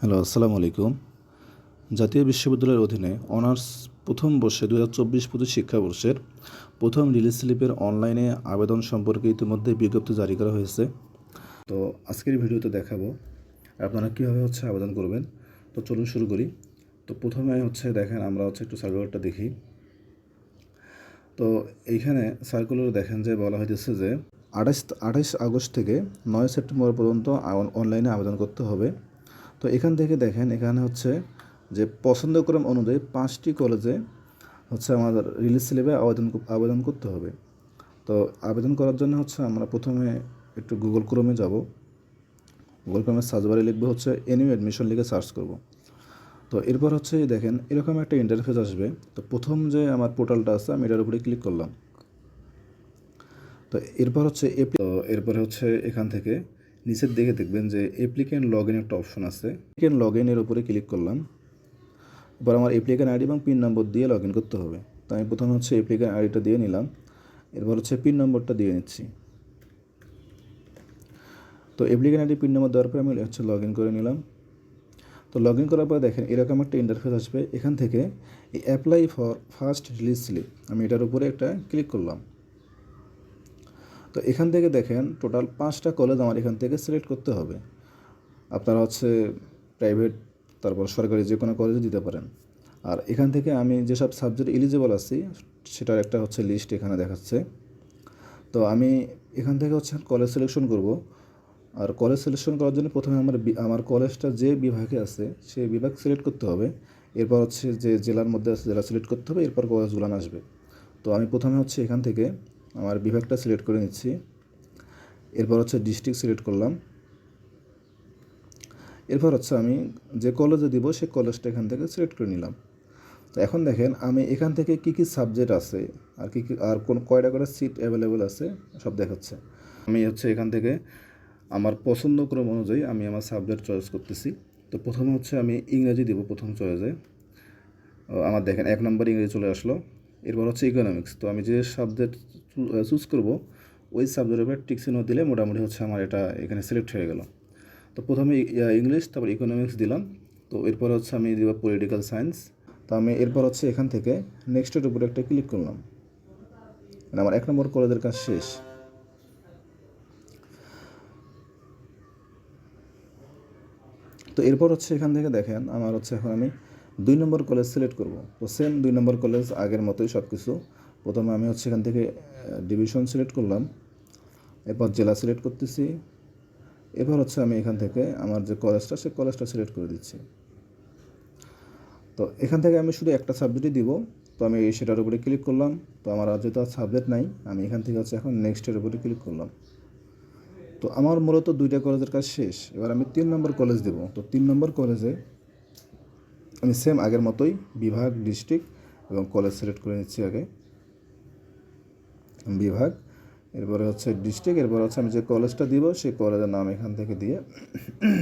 Hello, আসসালামু আলাইকুম। জাতীয় বিশ্ববিদ্যালয়ের অধীনে অনার্স প্রথম বর্ষে দু হাজার চব্বিশ শিক্ষাবর্ষের প্রথম রিলিজ স্লিপের অনলাইনে আবেদন সম্পর্কে ইতিমধ্যে বিজ্ঞপ্তি জারি করা হয়েছে। তো আজকের ভিডিওতে দেখাবো আপনারা কীভাবে হচ্ছে আবেদন করবেন। তো চলুন শুরু করি। তো প্রথমে হচ্ছে দেখেন, আমরা হচ্ছে একটু সার্কুলারটা দেখি। তো এইখানে সার্কুলার দেখেন যে বলা হয়েছে যে আঠাশ আঠাশ আগস্ট থেকে নয় সেপ্টেম্বর পর্যন্ত অনলাইনে আবেদন করতে হবে। তো এখান থেকে দেখেন, এখানে হচ্ছে যে পছন্দক্রম অনুযায়ী পাঁচটি কলেজে হচ্ছে আমাদের রিলিজ স্লিপে আবেদন আবেদন করতে হবে। তো আবেদন করার জন্য হচ্ছে আমরা প্রথমে একটু গুগল ক্রোমে যাব। গুগল ক্রোমে সার্চ বারে লিখব হচ্ছে এনিউ অ্যাডমিশন লিখে সার্চ করব। তো এরপর হচ্ছে দেখেন, এরকম একটা ইন্টারফেস আসবে। তো প্রথম যে আমার পোর্টালটা আছে, আমি এটার উপরে ক্লিক করলাম। তো এরপর হচ্ছে এরপরে হচ্ছে এখান থেকে নিচের দিকে দেখবেন যে অ্যাপ্লিকেন্ট লগ ইন একটা অপশন আছে। অ্যাপ্লিকেন্ট লগ ইনের উপরে ক্লিক করলাম। এবার আমার অ্যাপ্লিকেন্ট আইডি এবং পিন নম্বর দিয়ে লগ ইন করতে হবে। তো আমি প্রথমে হচ্ছে অ্যাপ্লিকেন্ট আইডিটা দিয়ে নিলাম। এরপর হচ্ছে পিন নম্বরটা দিয়ে নিচ্ছি। তো অ্যাপ্লিকেন্ট আইডি পিন নম্বর দেওয়ার পরে আমি হচ্ছে লগ ইন করে নিলাম। তো লগ ইন করার পর দেখেন এরকম একটা ইন্টারফেস আসবে। এখান থেকে apply for first release slip আমি এটার উপরে একটা ক্লিক করলাম। তো এখান থেকে দেখেন টোটাল পাঁচটা কলেজ আমার এখান থেকে সিলেক্ট করতে হবে। আপনারা হচ্ছে প্রাইভেট তারপর সরকারি যে কোনো কলেজে দিতে পারেন। আর এখান থেকে আমি যেসব সাবজেক্ট এলিজিবল আছি, সেটার একটা হচ্ছে লিস্ট এখানে দেখাচ্ছে। তো আমি এখান থেকে হচ্ছে কলেজ সিলেকশন করব। আর কলেজ সিলেকশন করার জন্য প্রথমে আমার আমার কলেজটা যে বিভাগে আছে সেই বিভাগ সিলেক্ট করতে হবে। এরপর হচ্ছে যে জেলার মধ্যে আছে, জেলা সিলেক্ট করতে হবে, এরপর কলেজগুলো আসবে। তো আমি প্রথমে হচ্ছে এখান থেকে আমার বিভাগটা সিলেক্ট করে নিচ্ছি। এরপর হচ্ছে ডিস্ট্রিক্ট সিলেক্ট করলাম। এরপর হচ্ছে আমি যে কলেজে দিব সে কলেজটা এখান থেকে সিলেক্ট করে নিলাম। তো এখন দেখেন, আমি এখান থেকে কী কী সাবজেক্ট আছে, আর কী কী, আর কোন কয়টা করে সিট অ্যাভেলেবেল আছে, সব দেখাচ্ছে। আমি হচ্ছে এখান থেকে আমার পছন্দ ক্রম অনুযায়ী আমি আমার সাবজেক্ট চয়েস করতেছি। তো প্রথমে হচ্ছে আমি ইংরেজি দিব প্রথম চয়েসে আমার দেখেন, এক নম্বর ইংরেজি চলে আসলো। এরপর হচ্ছে ইকোনমিক্স তো আমি যে সাবজেক্ট চুজ করব, ওই সাবজেক্টের উপর টিক চিহ্ন দিলে মোটামুটি হচ্ছে আমার এটা এখানে সিলেক্ট হয়ে গেল। তো প্রথমে ইংলিশ তারপর ইকোনমিক্স দিলাম। তো এরপর হচ্ছে আমি দিব পলিটিক্যাল সায়েন্স তো আমি এরপর হচ্ছে এখান থেকে নেক্সটের উপরে একটা ক্লিক করলাম। মানে আমার এক নম্বর কলেজের কাজ শেষ। তো এরপর হচ্ছে এখান থেকে দেখেন, আমার হচ্ছে এখন আমি দুই নম্বর কলেজ সিলেক্ট করব। তো সেম দুই নম্বর কলেজ আগের মতোই সব কিছু প্রথমে আমি হচ্ছে এখান থেকে ডিভিশন সিলেক্ট করলাম। এরপর জেলা সিলেক্ট করতেছি। এবার হচ্ছে আমি এখান থেকে আমার যে কলেজটা সেই কলেজটা সিলেক্ট করে দিচ্ছি। তো এখান থেকে আমি শুধু একটা সাবজেক্টই দিব। তো আমি সেটার উপরে ক্লিক করলাম। তো আমার আর যেহেতু সাবজেক্ট নাই, আমি এখান থেকে হচ্ছে এখন নেক্সটের উপরে ক্লিক করলাম। তো আমার মূলত দুইটা কলেজের কাজ শেষ। এবার আমি তিন নম্বর কলেজ দেব। তো তিন নম্বর কলেজে আমি সেম আগের মতোই বিভাগ ডিস্ট্রিক্ট এবং কলেজ সিলেক্ট করে নিচ্ছি আগে। বিভাগ, এরপরে হচ্ছে ডিস্ট্রিক্ট এরপরে হচ্ছে আমি যে কলেজটা দিব সেই কলেজের নাম এখান থেকে দিয়ে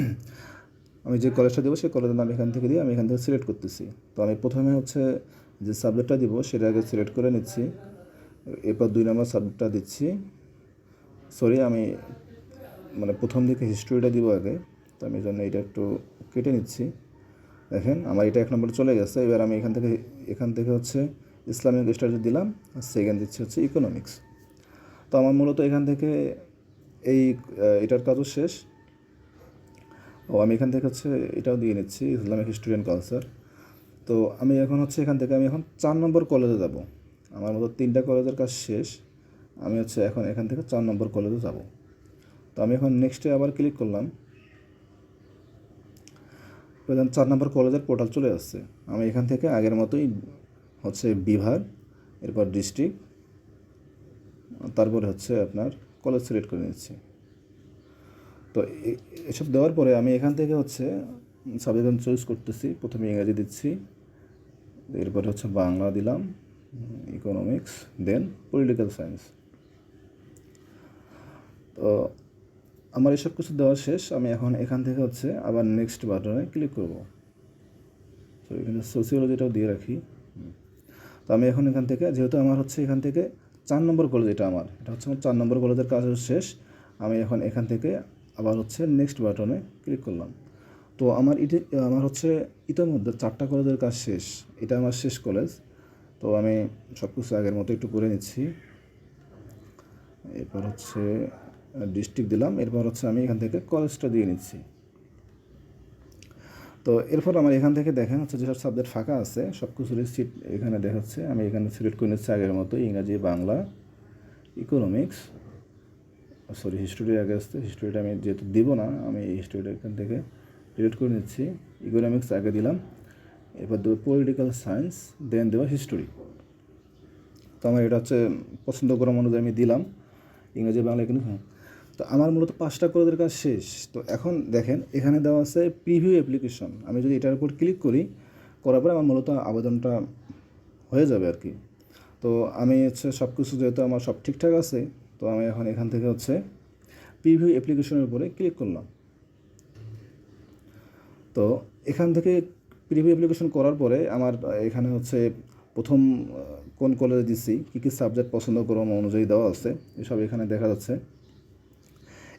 আমি যে কলেজটা দেবো সেই কলেজের নাম এখান থেকে দিয়ে আমি এখান থেকে সিলেক্ট করতেছি। তো আমি প্রথমে হচ্ছে যে সাবজেক্টটা দিব সেটা আগে সিলেক্ট করে নিচ্ছি। এরপর দুই নম্বর সাবজেক্টটা দিচ্ছি। সরি আমি মানে প্রথম দিকে হিস্ট্রিটা দিব আগে। তো আমি জন্য এটা একটু কেটে নিচ্ছি। দেখেন, আমার এটা এক নম্বরে চলে গেছে। এবার আমি এখান থেকে এখান থেকে হচ্ছে ইসলামিক স্টাডি দিলাম আর সেকেন্ড দিচ্ছি হচ্ছে ইকোনমিক্স তো আমার মূলত এখান থেকে এই এটার কাজও শেষ। ও, আমি এখান থেকে হচ্ছে এটাও দিয়ে নিচ্ছি ইসলামিক হিস্ট্রি অ্যান্ড কালচার তো আমি এখন হচ্ছে এখান থেকে, আমি এখন চার নম্বর কলেজে যাব। আমার মতো তিনটা কলেজের কাজ শেষ। আমি হচ্ছে এখন এখান থেকে চার নম্বর কলেজে যাব। তো আমি এখন নেক্সটে আবার ক্লিক করলাম। প্রধান চার নম্বর কলেজের পোর্টাল চলে আসছে। আমি এখান থেকে আগের মতোই হচ্ছে বিভাগ এরপর ডিস্ট্রিক্ট তারপরে হচ্ছে আপনার কলেজ সিলেক্ট করে নিচ্ছি। তো এসব দেওয়ার পরে আমি এখান থেকে হচ্ছে সাবজেক্ট চয়েস করতেছি। প্রথমে ইংরাজি দিচ্ছি, এরপরে হচ্ছে বাংলা দিলাম ইকোনমিক্স দেন পলিটিক্যাল সায়েন্স তো আমার এসব কিছু দেওয়া শেষ, আমি এখন এখান থেকে হচ্ছে আবার নেক্সট বাটনে ক্লিক করব। তো এখানে সোসিওলজিটাও দিয়ে রাখি। তো আমি এখন এখান থেকে, যেহেতু আমার হচ্ছে এখান থেকে চার নম্বর কলেজ এটা আমার, এটা হচ্ছে আমার চার নম্বর কলেজের কাজ শেষ, আমি এখন এখান থেকে আবার হচ্ছে নেক্সট বাটনে ক্লিক করলাম। তো আমার ইতি, আমার হচ্ছে ইতিমধ্যে চারটা কলেজের কাজ শেষ, এটা আমার শেষ কলেজ তো আমি সব কিছু আগের মতো একটু করে নিচ্ছি। এরপর হচ্ছে ডিস্ট্রিক্ট দিলাম, এরপর হচ্ছে আমি এখান থেকে কলেজটা দিয়ে নিচ্ছি। তো এরপর আমার এখান থেকে দেখেন হচ্ছে যেসব সাবজেক্ট ফাঁকা আছে সব কিছুরই সিট এখানে দেখাচ্ছে। আমি এখানে সিলেক্ট করে নিচ্ছি আগের মতো, ইংরাজি, বাংলা ইকোনমিক্স সরি হিস্টোরি আগে আসতে হিস্টোরিটা আমি যেহেতু দিব না, আমি এই হিস্টোরিটা এখান থেকে ডিলিট করে নিচ্ছি। ইকোনমিক্স আগে দিলাম, এরপর দেবো পলিটিক্যাল সায়েন্স দেন দেবো হিস্টোরি তো আমার এটা হচ্ছে পছন্দ করা অনুযায়ী আমি দিলাম। ইংরেজি, বাংলা এখানে তো আমার মূলত পাঁচটা কলেজের কাজ শেষ। তো এখন দেখেন, এখানে দেওয়া আছে প্রিভিউ অ্যাপ্লিকেশন আমি যদি এটার উপর ক্লিক করি, করার পরে আমার মূলত আবেদনটা হয়ে যাবে আর কি। তো আমি হচ্ছে সব কিছু যেহেতু আমার সব ঠিকঠাক আছে, তো আমি এখন এখান থেকে হচ্ছে প্রিভিউ অ্যাপ্লিকেশনের উপরে ক্লিক করলাম। তো এখান থেকে প্রিভিউ অ্যাপ্লিকেশন করার পরে আমার এখানে হচ্ছে প্রথম কোন কলেজে দিছি, কী কী সাবজেক্ট পছন্দ করো অনুযায়ী দেওয়া আছে। এসব এখানে দেখা যাচ্ছে।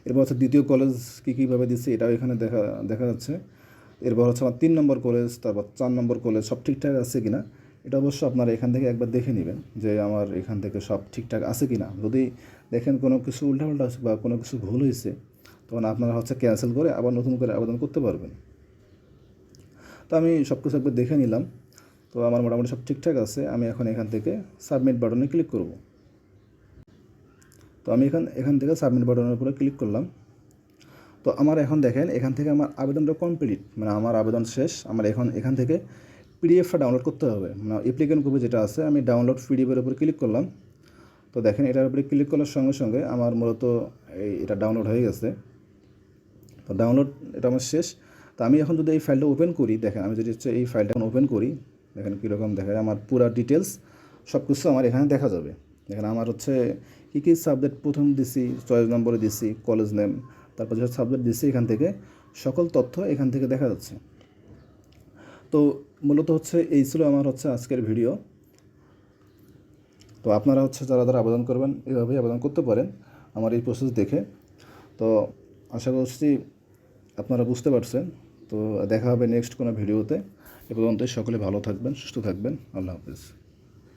এরপর হচ্ছে দ্বিতীয় কলেজ কী কীভাবে দিচ্ছে এটাও এখানে দেখা দেখা যাচ্ছে। এরপর হচ্ছে আমার তিন নম্বর কলেজ তারপর চার নম্বর কলেজ সব ঠিকঠাক আছে কি না এটা অবশ্য আপনারা এখান থেকে একবার দেখে নেবেন যে আমার এখান থেকে সব ঠিকঠাক আছে কি না যদি দেখেন কোনো কিছু উল্টাপাল্টা বা কোনো কিছু ভুল হয়েছে, তখন আপনারা হচ্ছে ক্যান্সেল করে আবার নতুন করে আবেদন করতে পারবেন। তো আমি সব কিছু একবার দেখে নিলাম। তো আমার মোটামুটি সব ঠিকঠাক আছে, আমি এখন এখান থেকে সাবমিট বাটনে ক্লিক করব। তো আমি এখান এখান থেকে সাবমিট বাটনের উপরে ক্লিক করলাম। তো আমার এখন দেখেন, এখান থেকে আমার আবেদনটা কমপ্লিট মানে আমার আবেদন শেষ। আমার এখন, এখান থেকে পিডিএফটা ডাউনলোড করতে হবে। মানে অ্যাপ্লিকেন্ট কপি যেটা আছে, আমি ডাউনলোড পিডিএফের উপর ক্লিক করলাম। তো দেখেন, এটার উপরে ক্লিক করার সঙ্গে সঙ্গে আমার মূলত এই এটা ডাউনলোড হয়ে গেছে। তো ডাউনলোড এটা আমার শেষ। তো আমি এখন যদি এই ফাইলটা ওপেন করি, দেখেন, আমি যদি হচ্ছে এই ফাইলটা এখন ওপেন করি, দেখেন কীরকম দেখা যায় আমার পুরা ডিটেলস সব কিছু আমার এখানে দেখা যাবে। দেখেন, আমার হচ্ছে কী কী সাবজেক্ট প্রথম দিছি চয়েস নম্বরে দিছি কলেজ নেম তারপর যেসব সাবজেক্ট দিছি এখান থেকে, সকল তথ্য এখান থেকে দেখা যাচ্ছে। তো মূলত হচ্ছে এই ছিল আমার হচ্ছে আজকের ভিডিও তো আপনারা হচ্ছে যারা যারা আবেদন করবেন, এভাবেই আবেদন করতে পারেন আমার এই প্রসেস দেখে। তো আশা করছি আপনারা বুঝতে পারছেন। তো দেখা হবে নেক্সট কোনো ভিডিওতে এ পর্যন্ত সকলে ভালো থাকবেন, সুস্থ থাকবেন। আল্লাহ হাফিজ।